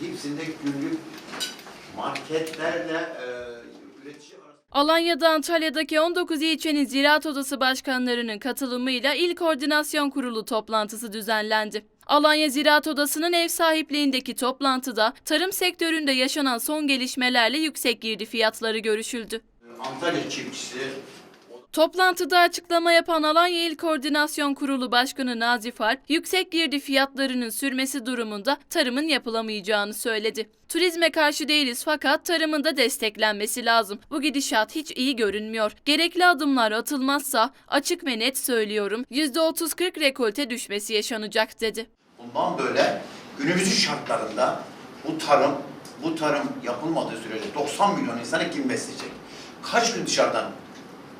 hepsinde günlük marketlerle e, üretici Alanya'da Antalya'daki 19 ilçenin Ziraat Odası başkanlarının katılımıyla İl Koordinasyon Kurulu toplantısı düzenlendi. Alanya Ziraat Odası'nın ev sahipliğindeki toplantıda tarım sektöründe yaşanan son gelişmelerle yüksek girdi fiyatları görüşüldü. Antalya çiftçisi Toplantıda açıklama yapan Alanya İl Koordinasyon Kurulu Başkanı Nazif Alp, yüksek girdi fiyatlarının sürmesi durumunda tarımın yapılamayacağını söyledi. Turizme karşı değiliz fakat tarımın da desteklenmesi lazım. Bu gidişat hiç iyi görünmüyor. Gerekli adımlar atılmazsa açık ve net söylüyorum %30-40 rekolte düşmesi yaşanacak dedi. bundan böyle günümüzün şartlarında bu tarım bu tarım yapılmadığı sürece 90 milyon insanı kim besleyecek? Kaç gün dışarıdan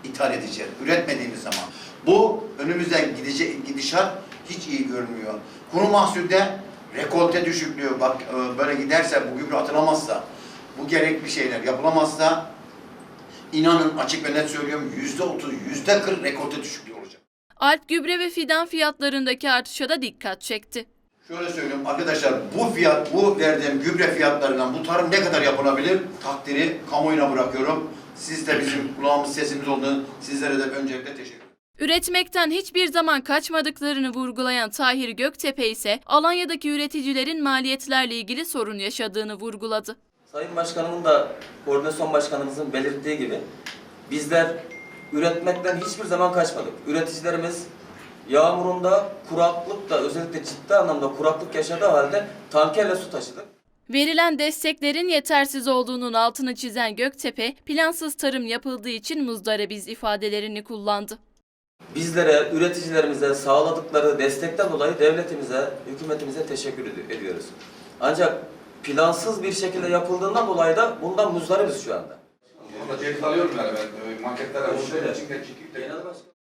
ithal edeceğiz üretmediğimiz zaman? Bu önümüzden gidecek gidişat hiç iyi görünmüyor. Kuru mahsulde rekolte düşüklüğü bak e, böyle giderse bu gübre atılamazsa bu gerekli şeyler yapılamazsa inanın açık ve net söylüyorum yüzde otuz, yüzde kırk rekolte düşüklüğü olacak. Alp gübre ve fidan fiyatlarındaki artışa da dikkat çekti. Şöyle söyleyeyim arkadaşlar bu fiyat, bu verdiğim gübre fiyatlarından bu tarım ne kadar yapılabilir? Takdiri kamuoyuna bırakıyorum. Siz de bizim kulağımız sesimiz olduğunu sizlere de öncelikle teşekkür ederim. Üretmekten hiçbir zaman kaçmadıklarını vurgulayan Tahir Göktepe ise Alanya'daki üreticilerin maliyetlerle ilgili sorun yaşadığını vurguladı. Sayın Başkanımın da koordinasyon başkanımızın belirttiği gibi bizler üretmekten hiçbir zaman kaçmadık. Üreticilerimiz yağmurunda, kuraklıkta özellikle ciddi anlamda kuraklık yaşadığı halde tankerle su taşıdık. Verilen desteklerin yetersiz olduğunun altını çizen Göktepe, plansız tarım yapıldığı için muzdarabiz ifadelerini kullandı. Bizlere, üreticilerimize sağladıkları destekten dolayı devletimize, hükümetimize teşekkür edi- ediyoruz. Ancak plansız bir şekilde yapıldığından dolayı da bundan muzdaribiz şu anda. Orada ceket alıyorum yani ben. e, Marketlere içinde Genel başkan-